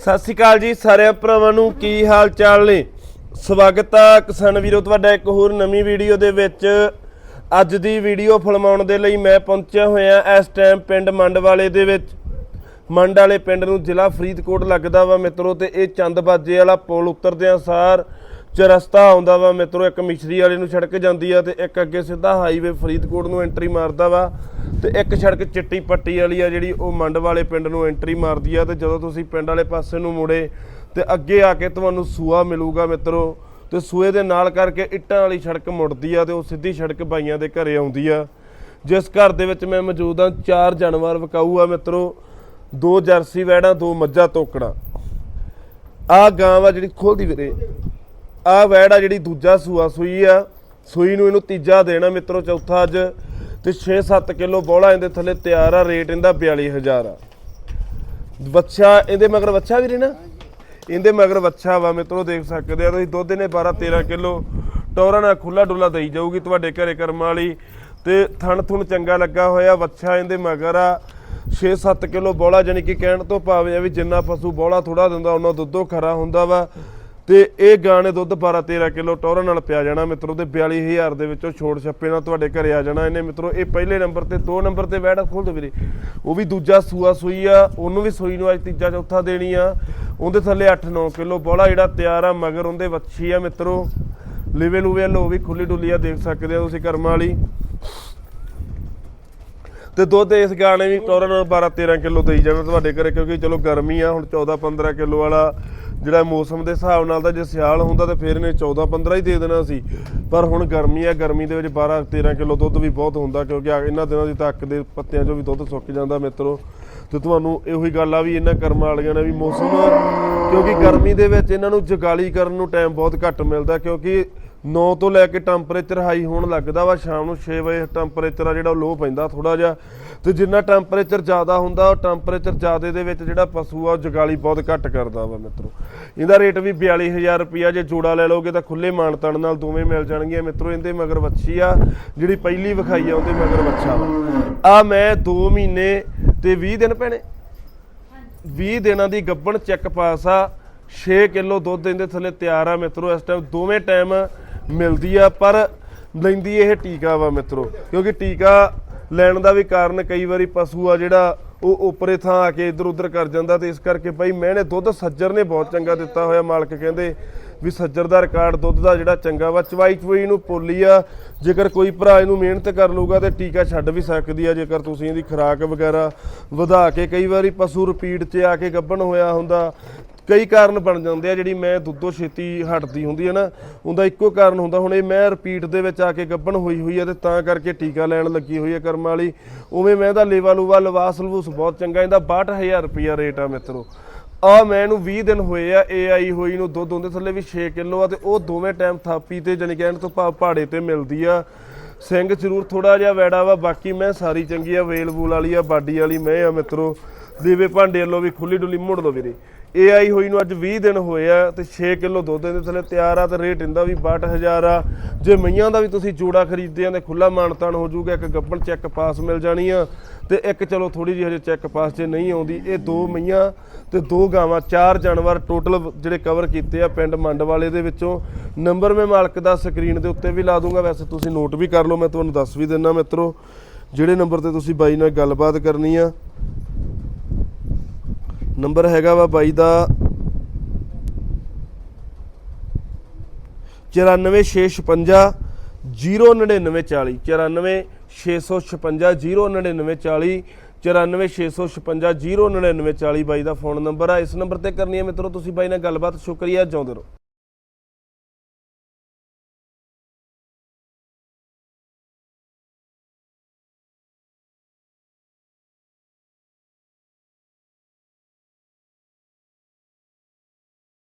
ਸਤਿ ਸ਼੍ਰੀ ਅਕਾਲ ਜੀ ਸਾਰਿਆਂ ਭਰਾਵਾਂ ਨੂੰ, ਕੀ ਹਾਲ ਚਾਲ ਨੇ? ਸਵਾਗਤ ਆ ਕਿਸਾਨ ਵੀਰੋ, ਤੁਹਾਡਾ ਇੱਕ ਹੋਰ ਨਵੀਂ ਵੀਡੀਓ ਦੇ ਵਿੱਚ। ਅੱਜ ਦੀ ਵੀਡੀਓ ਫਿਲਮਾਉਣ ਦੇ ਲਈ ਮੈਂ ਪਹੁੰਚਿਆ ਹੋਇਆ ਇਸ ਟਾਈਮ ਪਿੰਡ ਮੰਡ ਵਾਲੇ ਦੇ ਵਿੱਚ। ਮੰਡ ਵਾਲੇ ਪਿੰਡ ਨੂੰ ਜ਼ਿਲ੍ਹਾ ਫਰੀਦਕੋਟ ਲੱਗਦਾ ਵਾ ਮਿੱਤਰੋ, ਤੇ ਇਹ ਚੰਦਬਾਜੇ ਵਾਲਾ ਪੁਲ ਉਤਰਦਿਆਂ ਸਾਰ ਚਰਸਤਾ ਆਉਂਦਾ ਵਾ, ਮਿੱਤਰੋ, ਇੱਕ ਮਿਸ਼ਰੀ ਵਾਲੇ ਨੂੰ ਸੜਕ ਜਾਂਦੀ ਆ ਤੇ ਇੱਕ ਅੱਗੇ ਸਿੱਧਾ ਹਾਈਵੇ ਫਰੀਦਕੋਟ ਨੂੰ ਐਂਟਰੀ ਮਾਰਦਾ ਵਾ ਤੇ ਇੱਕ ਸੜਕ ਚਿੱਟੀ ਪੱਟੀ ਵਾਲੀ ਆ ਜਿਹੜੀ ਉਹ ਮੰਡ ਵਾਲੇ ਪਿੰਡ ਨੂੰ ਐਂਟਰੀ ਮਾਰਦੀ ਆ ਤੇ ਜਦੋਂ ਤੁਸੀਂ ਪਿੰਡ ਵਾਲੇ ਪਾਸੇ ਨੂੰ ਮੁੜੇ ਤੇ ਅੱਗੇ ਆ ਕੇ ਤੁਹਾਨੂੰ ਸੂਆ ਮਿਲੂਗਾ ਮਿੱਤਰੋ ਤੇ ਸੂਏ ਦੇ ਨਾਲ ਕਰਕੇ ਇੱਟਾਂ ਵਾਲੀ ਸੜਕ ਮੁੜਦੀ ਆ ਤੇ ਉਹ ਸਿੱਧੀ ਸੜਕ ਬਾਈਆਂ ਦੇ ਘਰੇ ਆਉਂਦੀ ਆ। ਜਿਸ ਘਰ ਦੇ ਵਿੱਚ ਮੈਂ ਮੌਜੂਦ ਹਾਂ, ਚਾਰ ਜਾਨਵਰ ਵਿਕਾਊ ਆ ਮਿੱਤਰੋ, ਦੋ ਜਰਸੀ ਵੈੜਾਂ, ਦੋ ਮੱਝਾਂ ਤੋਕੜਾਂ। ਆ ਗਾਂ ਵਾ ਜਿਹੜੀ ਖੋਲਦੀ ਵੀਰੇ। ਆ ਵੈੜ ਆ ਜਿਹੜੀ ਦੂਜਾ ਸੂਆ ਸੂਈ ਆ, ਸੂਈ ਨੂੰ ਇਹਨੂੰ ਤੀਜਾ ਦੇਣਾ ਮਿੱਤਰੋ ਚੌਥਾ ਅੱਜ, ਤੇ 6-7 ਕਿਲੋ ਬੋਲਾ ਇਹਦੇ ਥੱਲੇ ਤਿਆਰ ਆ, ਰੇਟ ਇਹਦਾ 42000 ਆ। ਬੱਚਾ ਇਹਦੇ ਮਗਰ ਬੱਚਾ ਵੀ ਨਾ? ਇਹਦੇ ਮਗਰ ਬੱਚਾ ਵਾ ਮਿੱਤਰੋ, ਦੇਖ ਸਕਦੇ ਆ ਤੁਸੀਂ, ਦੁੱਧ ਇਹਨੇ 12-13 ਕਿਲੋ, ਟੋਰਾ ਨਾਲ ਖੁੱਲਾ ਡੁੱਲਾ ਦੇਈ ਜਾਊਗੀ ਤੁਹਾਡੇ ਘਰੇ ਕਰਮਾਂ ਵਾਲੀ। ਤੇ ਥਣ ਥੁਣ ਚੰਗਾ ਲੱਗਾ ਹੋਇਆ ਬੱਚਾ ਇਹਦੇ ਮਗਰ ਆ। 6-7 ਕਿਲੋ ਬੋਲਾ ਜਾਨੀ ਕਿ ਕਹਿਣ ਤੋਂ ਭਾਵੇਂ ਆ ਵੀ ਜਿੰਨਾ ਪਸ਼ੂ ਬੋਲਾ ਥੋੜਾ ਦਿੰਦਾ ਉਹਨਾਂ ਦੁੱਧੋਂ ਖਰਾ ਹੁੰਦਾ ਵਾ। ਤੇ ਇਹ ਗਾਣੇ ਦੁੱਧ 12-13 ਕਿਲੋ ਟੋਰਾ ਨਾਲ ਪਿਆ ਜਾਣਾ ਮਿੱਤਰੋ ਤੇ 42000 ਦੇ ਵਿੱਚੋਂ ਛੋੜ ਛੱਪੇ ਨਾਲ ਤੁਹਾਡੇ ਘਰੇ ਆ ਜਾਣਾ ਇਹਨੇ ਮਿੱਤਰੋ। ਇਹ ਪਹਿਲੇ ਨੰਬਰ ਤੇ, ਦੋ ਨੰਬਰ ਤੇ ਵੈੜਾ ਖੋਲ ਦੋ ਵੀਰੇ। ਉਹ ਵੀ ਦੂਜਾ ਸੂਆ ਸੂਈ ਆ, ਉਹਨੂੰ ਵੀ ਸੂਈ ਨੂੰ ਅੱਜ ਤੀਜਾ ਚੌਥਾ ਦੇਣੀ ਆ। ਉਹਦੇ ਥੱਲੇ 8-9 ਕਿਲੋ ਬੋਲਾ ਜਿਹੜਾ ਤਿਆਰ ਆ, ਮਗਰ ਉਹਦੇ ਵੱਛੀ ਆ ਮਿੱਤਰੋ। ਲਿਵੇ ਲੂਵੇ ਲੋ ਵੀ ਖੁੱਲੀ ਡੁੱਲੀ ਆ, ਦੇਖ ਸਕਦੇ ਆ ਤੁਸੀਂ ਕਰਮਾਂ ਵਾਲੀ। ਤੇ ਦੁੱਧ ਇਸ ਗਾਣੇ ਵੀ ਟੋਰਨ ਨਾਲ 12 13 ਕਿਲੋ ਦੇਈ ਜਾਣਾ ਤੁਹਾਡੇ ਘਰੇ, ਕਿਉਂਕਿ ਚਲੋ ਗਰਮੀ ਆ, ਹੁਣ 14 15 ਕਿਲੋ ਵਾਲਾ ਜਿਹੜਾ ਮੌਸਮ ਦੇ ਹਿਸਾਬ ਨਾਲ ਤਾਂ ਜੇ ਸਿਆਲ ਹੁੰਦਾ ਤਾਂ ਫਿਰ ਇਹਨੇ 14 15 ਹੀ ਦੇ ਦੇਣਾ ਸੀ। ਪਰ ਹੁਣ ਗਰਮੀ ਆ, ਗਰਮੀ ਦੇ ਵਿੱਚ 12 13 ਕਿਲੋ ਦੁੱਧ ਵੀ ਬਹੁਤ ਹੁੰਦਾ ਕਿਉਂਕਿ ਆ- ਇਹਨਾਂ ਦਿਨਾਂ ਦੀ ਤਾਂ ਦੇ ਪੱਤਿਆਂ 'ਚੋਂ ਵੀ ਦੁੱਧ ਸੁੱਕ ਜਾਂਦਾ ਮਿੱਤਰੋ। ਤੇ ਤੁਹਾਨੂੰ ਇਹੋ ਹੀ ਗੱਲ ਆ ਵੀ ਇਹਨਾਂ ਕਰਮਾਂ ਵਾਲੀਆਂ ਨੇ ਵੀ ਮੌਸਮ ਕਿਉਂਕਿ ਗਰਮੀ ਦੇ ਵਿੱਚ ਇਹਨਾਂ ਨੂੰ ਜਗਾਲੀ ਕਰਨ ਨੂੰ ਟਾਈਮ ਬਹੁਤ ਘੱਟ ਮਿਲਦਾ ਕਿਉਂਕਿ 9 ਤੋਂ ਲੈ ਕੇ ਟੈਂਪਰੇਚਰ ਹਾਈ ਹੋਣ ਲੱਗਦਾ ਵਾ, ਸ਼ਾਮ ਨੂੰ 6 ਵਜੇ ਟੈਂਪਰੇਚਰ ਆ ਜਿਹੜਾ ਉਹ ਲੋ ਪੈਂਦਾ ਥੋੜਾ ਜਿਹਾ। ਤੇ ਜਿੰਨਾ ਟੈਂਪਰੇਚਰ ਜ਼ਿਆਦਾ ਹੁੰਦਾ, ਉਹ ਟੈਂਪਰੇਚਰ ਜ਼ਿਆਦੇ ਦੇ ਵਿੱਚ ਜਿਹੜਾ ਪਸ਼ੂ ਆ, ਉਹ ਜਗਾਲੀ ਬਹੁਤ ਘੱਟ ਕਰਦਾ ਵਾ ਮਿੱਤਰੋ। ਇਹਦਾ ਰੇਟ ਵੀ 42000 ਰੁਪਿਆ ਜੇ ਜੋੜਾ ਲੈ ਲਓਗੇ ਤਾਂ ਖੁੱਲੇ ਮਾਨਤਣ ਨਾਲ ਦੋਵੇਂ ਮਿਲ ਜਾਣਗੀਆਂ। ਮਿੱਤਰੋ, ਇਹਦੇ ਮਗਰ ਵੱਛੀ ਆ, ਜਿਹੜੀ ਪਹਿਲੀ ਵਿਖਾਈ ਆ, ਉਹਦੇ ਮਗਰ ਵੱਛਾ ਵਾ। ਆ ਮੈਂ 2 ਮਹੀਨੇ ਤੇ 20 ਦਿਨ ਭੈਣੇ 20 ਦਿਨਾਂ ਦੀ ਗੱਬਣ ਚੈੱਕ ਪਾਸ ਆ 6 ਕਿਲੋ ਦੁੱਧ ਇਹਦੇ ਥੱਲੇ ਤਿਆਰ ਆ ਮਿੱਤਰੋ। ਇਸ ਟਾਈਮ ਦੋਵੇਂ ਟਾਈਮ ਮਿਲਦੀ ਆ, ਪਰ ਲੈਂਦੀ ਇਹ ਟੀਕਾ ਵਾ ਮਿੱਤਰੋ, ਕਿਉਂਕਿ ਟੀਕਾ ਲੈਣ ਦਾ ਵੀ ਕਾਰਨ ਕਈ ਵਾਰੀ ਪਸ਼ੂ ਆ ਜਿਹੜਾ ਉਹ ਉੱਪਰੇ ਥਾਂ ਆ ਕੇ ਇੱਧਰ ਉੱਧਰ ਕਰ ਜਾਂਦਾ ਤੇ ਇਸ ਕਰਕੇ ਭਾਈ ਮੈਨੇ ਦੁੱਧ ਸੱਜਰ ਨੇ ਬਹੁਤ ਚੰਗਾ ਦਿੱਤਾ ਹੋਇਆ, ਮਾਲਕ ਕਹਿੰਦੇ। ਵੀ ਸੱਜਰ ਦਾ ਰਿਕਾਰਡ ਦੁੱਧ ਦਾ ਜਿਹੜਾ ਚੰਗਾ ਵਾ, ਚਵਾਈ ਚਵਾਈ ਨੂੰ ਪੋਲੀ ਆ। ਜੇਕਰ ਕੋਈ ਭਰਾ ਇਹਨੂੰ ਮਿਹਨਤ ਕਰ ਲੂਗਾ ਤੇ ਟੀਕਾ ਛੱਡ ਵੀ ਸਕਦੀ ਆ, ਜੇਕਰ ਤੁਸੀਂ ਇਹਦੀ ਖੁਰਾਕ ਵਗੈਰਾ ਵਧਾ ਕੇ ਕਈ ਵਾਰੀ ਪਸ਼ੂ ਰਿਪੀਟ 'ਚ ਆ ਕੇ ਗੱਭਣ ਹੋਇਆ ਹੁੰਦਾ, ਕਈ ਕਾਰਨ ਬਣ ਜਾਂਦੇ ਆ, ਜਿਹੜੀ ਮੈਂ ਦੁੱਧੋ ਛੇਤੀ ਹਟਦੀ ਹੁੰਦੀ ਹੈ ਨਾ, ਉਹਦਾ ਇੱਕੋ ਕਾਰਨ ਹੁੰਦਾ, ਹੁਣ ਇਹ ਮੈਂ ਰਿਪੀਟ ਦੇ ਵਿੱਚ ਆ ਕੇ ਗੱਭਣ ਹੋਈ ਹੋਈ ਆ ਤੇ ਤਾਂ ਕਰਕੇ ਟੀਕਾ ਲੈਣ ਲੱਗੀ ਹੋਈ ਹੈ ਕਰਮ ਵਾਲੀ, ਉਵੇਂ ਮੈਂ ਇਹਦਾ ਲੇਵਾ ਲੂਵਾ ਲਵਾਸ ਲਵੂਸ ਬਹੁਤ ਚੰਗਾ, ਇਹਦਾ 62000 ਰੁਪਿਆ ਰੇਟ ਆ ਮਿੱਤਰੋ। ਆ ਇਹਨੂੰ 20 ਦਿਨ ਹੋਏ ਆ ਇਹ ਆਈ ਹੋਈ ਨੂੰ ਦੁੱਧ ਉਹਦੇ ਥੱਲੇ ਵੀ 6 ਕਿਲੋ ਆ ਤੇ ਉਹ ਦੋਵੇਂ ਟਾਈਮ ਥਾਪੀ ਤੇ ਜਾਨੀ ਕਹਿਣ ਤੋਂ ਭਾਵ ਪਹਾੜੇ ਤੇ ਮਿਲਦੀ ਆ। ਸਿੰਘ ਜ਼ਰੂਰ ਥੋੜਾ ਜਿਹਾ ਵੈੜਾ ਵਾ, ਬਾਕੀ ਮੈਂ ਸਾਰੀ ਚੰਗੀ ਆ, ਵੇਲ ਵੂਲ ਵਾਲੀ ਆ, ਬਾਡੀ ਵਾਲੀ ਮੈਂ ਆ ਮਿੱਤਰੋ। ਦੀਵੇ ਭਾਂਡੇ ਵੱਲੋਂ ਵੀ ਖੁੱਲੀ ਡੁੱਲੀ ਮੁੜ ਲਓ ਵੀਰੇ। ਇਹ ਆਈ ਹੋਈ ਨੂੰ ਅੱਜ 20 ਦਿਨ ਹੋਏ ਆ ਤੇ 6 ਕਿਲੋ ਦੁੱਧ ਦੇ ਥੱਲੇ ਤਿਆਰ ਆ ਤੇ ਰੇਟ ਇਹਦਾ ਵੀ 62000 ਆ। ਜੇ ਮਈਆਂ ਦਾ ਵੀ ਤੁਸੀਂ ਜੋੜਾ ਖਰੀਦਦੇ ਆ ਤੇ ਖੁੱਲਾ ਮਾਨਤਾਨ ਹੋ ਜਾਊਗਾ, ਇੱਕ ਗੱਬਣ ਚੈੱਕ ਪਾਸ ਮਿਲ ਜਾਣੀ ਆ ਤੇ ਇੱਕ ਚਲੋ ਥੋੜੀ ਜਿਹੀ ਹਜੇ ਚੈੱਕ ਪਾਸ ਜੇ ਨਹੀਂ ਆਉਂਦੀ, ਇਹ ਦੋ ਮਈਆਂ ਤੇ ਦੋ ਗਾਵਾਂ, ਚਾਰ ਜਾਨਵਰ ਟੋਟਲ ਜਿਹੜੇ ਕਵਰ ਕੀਤੇ ਆ ਪਿੰਡ ਮੰਡ ਵਾਲੇ ਦੇ ਵਿੱਚੋਂ। ਨੰਬਰ ਮੈਂ ਮਾਲਕ ਦਾ ਸਕਰੀਨ ਦੇ ਉੱਤੇ ਵੀ ਲਾ ਦੂੰਗਾ, ਵੈਸੇ ਤੁਸੀਂ ਨੋਟ ਵੀ ਕਰ ਲਓ, ਮੈਂ ਤੁਹਾਨੂੰ ਦੱਸ ਵੀ ਦਿੰਨਾ ਮਿੱਤਰੋ। ਜਿਹੜੇ ਨੰਬਰ ਤੇ ਤੁਸੀਂ ਬਾਈ ਨਾਲ ਗੱਲਬਾਤ ਕਰਨੀ ਆ ਨੰਬਰ ਹੈਗਾ ਵਾ ਬਾਈ ਦਾ 94656 09940 94656 09940 94656 09940 ਬਾਈ ਦਾ ਫੋਨ ਨੰਬਰ ਆ। ਇਸ ਨੰਬਰ ਤੇ ਕਰਨੀ ਹੈ ਮਿੱਤਰੋ, ਤੁਸੀਂ ਬਾਈ ਨਾਲ ਗੱਲਬਾਤ, ਸ਼ੁਕਰੀਆ, ਜਾਉਂਦੇ ਰਹੋ।